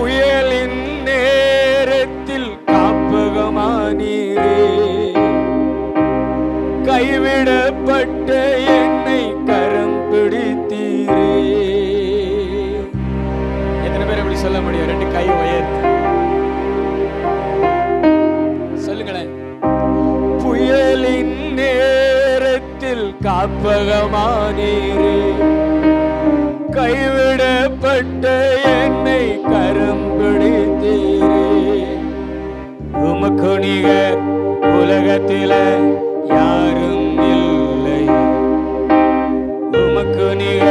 புயலின் நேரத்தில் காப்பகமானீரே. கைவிடப்பட்ட என்னை கரம் பிடித்தீரே. எத்தனை பேர் எப்படி சொல்ல முடியும்? ரெண்டு கை உயர்த்து. சொல்லுங்களேன். புயலின் நேரத்தில் காப்பகமானீரே. கைவிடப்பட்ட உமக்கு நிக உலகத்தில யாரும் இல்லை. உமக்கு நிக